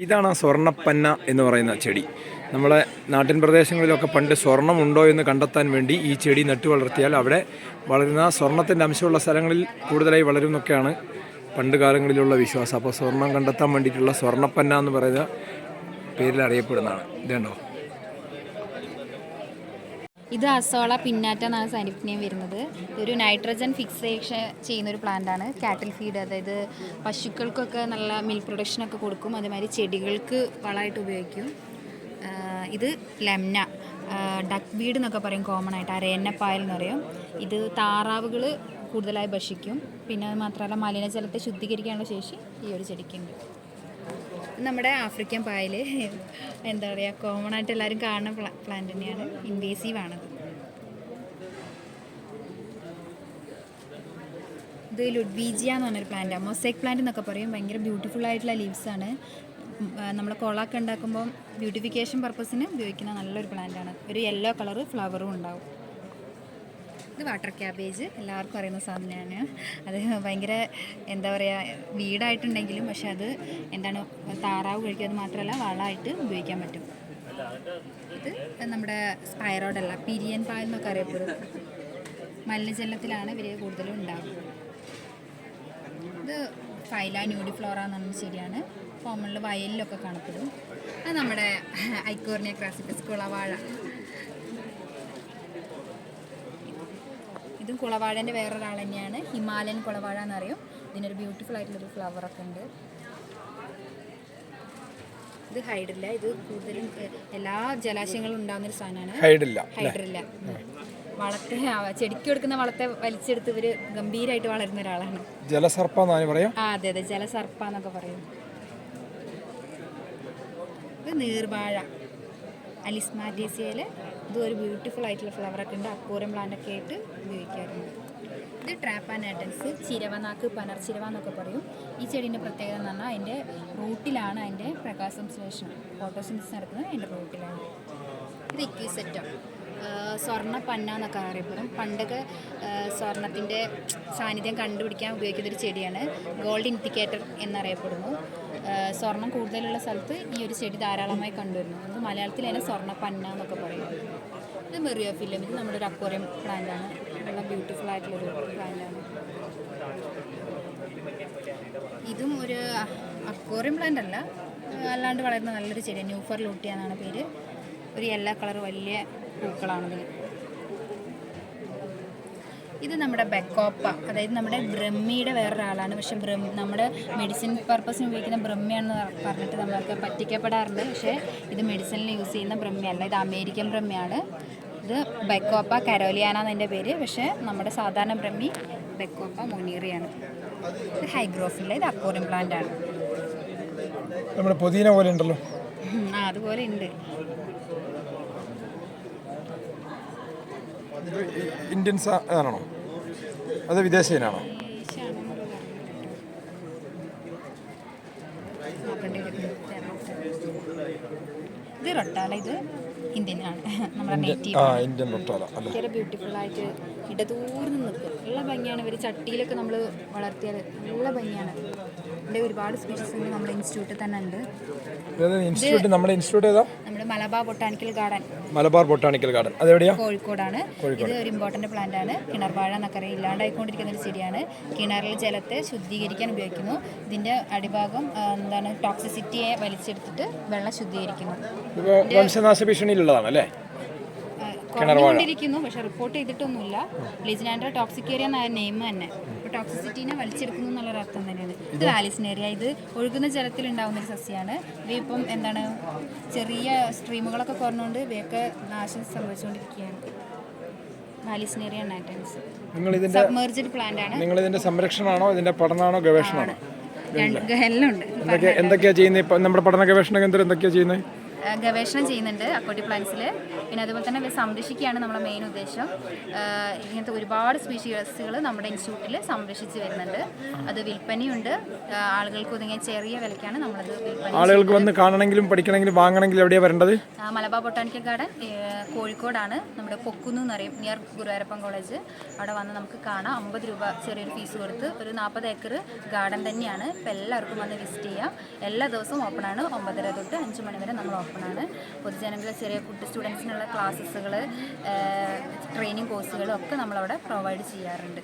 ഇതാണ് ആ സ്വർണപ്പന്ന എന്ന് പറയുന്ന ചെടി. നമ്മളെ നാട്ടിൻ പ്രദേശങ്ങളിലൊക്കെ പണ്ട് സ്വർണമുണ്ടോ എന്ന് കണ്ടെത്താൻ വേണ്ടി ഈ ചെടി നട്ടു വളർത്തിയാൽ അവിടെ വളരുന്ന സ്വർണത്തിന്റെ അംശമുള്ള സ്ഥലങ്ങളിൽ കൂടുതലായി വളരുന്നൊക്കെയാണ് പണ്ട് കാലങ്ങളിലുള്ള വിശ്വാസം. അപ്പോൾ സ്വർണം കണ്ടെത്താൻ വേണ്ടിയിട്ടുള്ള സ്വർണപ്പന്ന എന്ന് പറയുന്ന പേരിൽ അറിയപ്പെടുന്നതാണ്. ഇതുണ്ടോ? ഇത് അസോള പിന്നാറ്റ എന്നാണ് സയന്റിഫിക് നെയിം വരുന്നത്. ഒരു നൈട്രജൻ ഫിക്സേഷൻ ചെയ്യുന്ന ഒരു പ്ലാന്റ് ആണ്. കാറ്റിൽ ഫീഡ് അതായത് പശുക്കൾക്കൊക്കെ നല്ല മിൽക്ക് പ്രൊഡക്ഷനൊക്കെ കൊടുക്കും. അതേമാതിരി ചെടികൾക്ക് വളമായിട്ട് ഉപയോഗിക്കും. ഇത് ലെംന ഡക്ക് വീഡ് എന്നൊക്കെ പറയും കോമൺ ആയിട്ട്. അരയന്നപ്പായൽ എന്ന് പറയും. ഇത് താറാവുകൾ കൂടുതലായി ഭക്ഷിക്കും. പിന്നെ അത് മാത്രമല്ല മലിനജലത്തെ ശുദ്ധീകരിക്കാനുള്ള ശേഷി ഈ ഒരു ചെടിക്കുണ്ട്. നമ്മുടെ ആഫ്രിക്കൻ പായൽ എന്താ പറയുക കോമൺ ആയിട്ട് എല്ലാവരും കാണുന്ന പ്ലാ പ്ലാന്റ് തന്നെയാണ്. ഇൻവേസീവ് ആണത് ഇത് ലുഡ്വീജിയ എന്ന് പറഞ്ഞൊരു പ്ലാന്റ് മൊസൈക്ക് പ്ലാന്റ് എന്നൊക്കെ പറയും. ഭയങ്കര ബ്യൂട്ടിഫുൾ ആയിട്ടുള്ള ലീവ്സ് ആണ്. നമ്മൾ ഉണ്ടാക്കുമ്പോൾ ബ്യൂട്ടിഫിക്കേഷൻ പർപ്പസിന് ഉപയോഗിക്കുന്ന നല്ലൊരു പ്ലാന്റ് ആണ്. ഒരു യെല്ലോ കളർ ഫ്ലവറും ഉണ്ടാവും. ഇത് വാട്ടർ ക്യാബേജ് എല്ലാവർക്കും അറിയുന്ന സാധനമാണ്. അത് ഭയങ്കര എന്താ പറയുക വീടായിട്ടുണ്ടെങ്കിലും പക്ഷെ അത് എന്താണ് താറാവ് കഴിക്കുക അത് മാത്രമല്ല വളമായിട്ട് ഉപയോഗിക്കാൻ പറ്റും. ഇത് നമ്മുടെ സ്പൈറോഡല്ല പിരിയൻ പാൽ എന്നൊക്കെ അറിയപ്പെടും. മലിനജലത്തിലാണ് ഇവർ കൂടുതലും ഉണ്ടാകുക ഇത് ഫൈല ന്യൂഡിഫ്ലോറ എന്ന് പറഞ്ഞ ചെടിയാണ്. കോമണിൽ വയലിലൊക്കെ കാണപ്പെടും. അത് നമ്മുടെ ഐക്കോർണിയ ക്രാസിക്കസ് കുളവാഴ. ഇതും കുളവാഴന്റെ വേറൊരാൾ തന്നെയാണ്. ഹിമാലയൻ കുളവാഴ എന്നറിയും. ഇതിനൊരു ബ്യൂട്ടിഫുൾ ആയിട്ടുള്ളൊരു ഫ്ലവറൊക്കെ ഉണ്ട്. ഇത് ഹൈഡില്ല ഇത് കൂടുതലും എല്ലാ ജലാശയങ്ങളും ഉണ്ടാകുന്ന ഒരു സാധനമാണ് ഹൈഡില്ല ഹൈഡ്രില്ല. വളത്തെ ചെടിക്ക് കൊടുക്കുന്ന വളത്തെ വലിച്ചെടുത്ത് ഇവർ ഗംഭീരമായിട്ട് വളരുന്ന ഒരാളാണ്. ജലസർപ്പ പറയാം? ആ അതെ അതെ. ജലസർപ്പ എന്നൊക്കെ പറയും. ഇത് നീർവാഴ. അലിസ്മാറ്റേസിയയിൽ ഇത് ഒരു ബ്യൂട്ടിഫുൾ ആയിട്ടുള്ള ഫ്ലവറൊക്കെ ഉണ്ട്. പ്ലാന്റ് ഒക്കെ ആയിട്ട് ഉപയോഗിക്കാറുണ്ട്. ഇത് ട്രാപ്പ് ആൻഡ് ആറ്റൻസ് ചിരവനാക്ക് പനർച്ചിരവ എന്നൊക്കെ പറയും. ഈ ചെടീന്റെ പ്രത്യേകത എന്ന് പറഞ്ഞാൽ അതിന്റെ റൂട്ടിലാണ് അതിന്റെ പ്രകാശസംശ്ലേഷണം ഫോട്ടോസിന്തസിസ് നടക്കുന്നത് അതിന്റെ റൂട്ടിലാണ്. ഇത് ഇക്വിസെറ്റം സ്വർണ പന്ന എന്നൊക്കെ അറിയപ്പെടും. പണ്ടൊക്കെ സ്വർണത്തിന്റെ സാന്നിധ്യം കണ്ടുപിടിക്കാൻ ഉപയോഗിക്കുന്ന ഒരു ചെടിയാണ്. ഗോൾഡ് ഇൻഡിക്കേറ്റർ എന്നറിയപ്പെടുന്നു. സ്വർണം കൂടുതലുള്ള സ്ഥലത്ത് ഈ ഒരു ചെടി ധാരാളമായി കണ്ടുവരുന്നു. അത് മലയാളത്തിൽ തന്നെ സ്വർണ പന്ന എന്നൊക്കെ പറയും. ഇത് മെറിയോ ഫില്ലം ഇത് നമ്മുടെ ഒരു അക്വറിയം ആണ്. നല്ല ബ്യൂട്ടിഫുൾ ആയിട്ടുള്ളൊരു പ്ലാന്റാണ് ഇതും ഒരു അക്വറിയം പ്ലാന്റ് അല്ല. അല്ലാണ്ട് വളരുന്ന നല്ലൊരു ചെടിയാണ് ന്യൂഫർ ലൂട്ടിയ എന്നാണ് പേര്. ഒരു യെല്ലോ കളർ വലിയ പൂക്കളാണിതിന് ഇത് നമ്മുടെ ബെക്കോപ്പ അതായത് നമ്മുടെ ബ്രഹ്മിയുടെ വേറൊരാളാണ്. പക്ഷേ ബ്രഹ്മ നമ്മുടെ മെഡിസിൻ പർപ്പസിന് ഉപയോഗിക്കുന്ന ബ്രഹ്മയാണെന്ന് പറഞ്ഞിട്ട് നമ്മൾക്ക് പറ്റിക്കപ്പെടാറുണ്ട്. പക്ഷേ ഇത് മെഡിസിനിൽ യൂസ് ചെയ്യുന്ന ബ്രഹ്മയല്ല ഇത് അമേരിക്കൻ ബ്രഹ്മയാണ്. ഇത് ബെക്കോപ്പ കരോലിയാന എന്നതിന്റെ പേര്. പക്ഷേ നമ്മുടെ സാധാരണ ബ്രഹ്മി ബെക്കോപ്പ മൊനീറിയാണ്. ഇത് ഹൈഗ്രോഫില്ല ഇത് അക്കോറിയം പ്ലാന്റ് ആണ്. നമ്മുടെ പുതിന പോലെ ഉണ്ടല്ലോ. ആ അതുപോലെ ഉണ്ട്. ഇന്ത്യൻ സാധനമാണോ അത് വിദേശ ഇനാണോ ഇത് റൊട്ടാല ഇത് ഇന്ത്യൻ ആണ്. നമ്മുടെ നേറ്റീവ് ഇന്ത്യൻ റൊട്ടാല അല്ല? ഭയങ്കര ബ്യൂട്ടിഫുൾ ആയിട്ട് ഇടതൂർന്ന് നിൽക്കും. നല്ല ഭംഗിയാണ് ഇവർ ചട്ടിയിലൊക്കെ നമ്മൾ വളർത്തിയാൽ നല്ല ഭംഗിയാണ്. ഇവിടെ ഒരുപാട് സ്പീഷീസ് നമ്മുടെ ഇൻസ്റ്റിറ്റ്യൂട്ടിൽ തന്നെ ഉണ്ട് ഇൻസ്റ്റിറ്റ്യൂട്ട് നമ്മുടെ ഇൻസ്റ്റിറ്റ്യൂട്ട് ഏതാ? Malabar botanical garden. Malabar botanical garden. അതെവിടെയാ? കോഴിക്കോടാണ്. ഇത് ഒരു ഇമ്പോർട്ടന്റ് പ്ലാന്റ് ആണ് കിണർവാഴ എന്നൊക്കെ ഇല്ലാണ്ടായിക്കൊണ്ടിരിക്കുന്ന ഒരു ചെടിയാണ്. കിണറിൽ ജലത്തെ ശുദ്ധീകരിക്കാൻ ഉപയോഗിക്കുന്നു. ഇതിന്റെ അടിഭാഗം എന്താണ് ടോക്സിസിറ്റിയെ വലിച്ചെടുത്തിട്ട് വെള്ളം ശുദ്ധീകരിക്കുന്നു. വംശനാശ ഭീഷണിയിലുള്ളതാണ് അല്ലേ കുറഞ്ഞുകൊണ്ടിരിക്കുന്നു. പക്ഷെ റിപ്പോർട്ട് ചെയ്തിട്ടൊന്നുമില്ല. ലിജിനാൻഡ്ര ടോക്സിക്കേറിയ എന്ന നെയിം തന്നെ. ടോക്സിസിറ്റീനെ വലിച്ചെടുക്കുന്നു എന്നുള്ളൊരു അർത്ഥം തന്നെയാണ്. ഇത് ആലിസിനേറിയ ഇത് ഒഴുകുന്ന ജലത്തിൽ ഉണ്ടാകുന്ന ഒരു സസ്യമാണ് ഇവയിപ്പം എന്താണ് ചെറിയ സ്ട്രീമുകളൊക്കെ കുറഞ്ഞുകൊണ്ട് ഇവയൊക്കെ നാശം സംഭവിച്ചുകൊണ്ടിരിക്കുകയാണ്. ആലിസിനേറിയ നാറ്റൻസ് സബ്മേർജ്ഡ് പ്ലാന്റ് ആണ്. നിങ്ങൾ ഇതിന്റെ സംരക്ഷണമാണോ? ഇതിന്റെ പഠനമാണോ? ഗവേഷണമാണോ? രണ്ട് എല്ലാം ഉണ്ട്. എന്തൊക്കെ എന്തൊക്കെയാ ചെയ്യുന്നത് നമ്മുടെ പഠന ഗവേഷണ കേന്ദ്രം എന്തൊക്കെയാ ചെയ്യുന്നത് ഗവേഷണം ചെയ്യുന്നുണ്ട് അക്കോട്ടി പ്ലാന്റ്സിൽ. പിന്നെ അതുപോലെ തന്നെ സംരക്ഷിക്കുകയാണ് നമ്മുടെ മെയിൻ ഉദ്ദേശം. ഇങ്ങനത്തെ ഒരുപാട് സ്പീഷീസുകൾ നമ്മുടെ ഇൻസ്റ്റിറ്റ്യൂട്ടിൽ സംരക്ഷിച്ച് വരുന്നുണ്ട്. അത് വിൽപ്പനയുണ്ട്. ആളുകൾക്ക് ഒതുങ്ങിയ ചെറിയ വിലക്കാണ് നമ്മളത് ആളുകൾക്ക് വന്ന് കാണണമെങ്കിലും പഠിക്കണമെങ്കിലും വാങ്ങണമെങ്കിലും എവിടെയാണ് വരേണ്ടത്? മലബാർ ബൊട്ടാണിക്കൽ ഗാർഡൻ കോഴിക്കോടാണ്. നമ്മുടെ പൊക്കുന്ന് എന്ന് പറയും നിയർ ഗുരുവായൂരപ്പൻ കോളേജ്. അവിടെ വന്ന് നമുക്ക് കാണാം. അമ്പത് രൂപ ചെറിയൊരു ഫീസ് കൊടുത്ത് ഒരു നാൽപ്പത് ഏക്കർ ഗാർഡൻ തന്നെയാണ്. ഇപ്പം എല്ലാവർക്കും വന്ന് വിസിറ്റ് ചെയ്യാം. എല്ലാ ദിവസവും ഓപ്പണാണ് ആണ്. ഒമ്പതര തൊട്ട് അഞ്ച് മണി വരെ നമ്മൾ ഓപ്പൺ ആണ് പൊതുജനങ്ങളെ ചെറിയ കുട്ടി സ്റ്റുഡൻസിനുള്ള ക്ലാസ്സുകൾ ട്രെയിനിങ് കോഴ്സുകളും ഒക്കെ നമ്മളവിടെ പ്രൊവൈഡ് ചെയ്യാറുണ്ട്.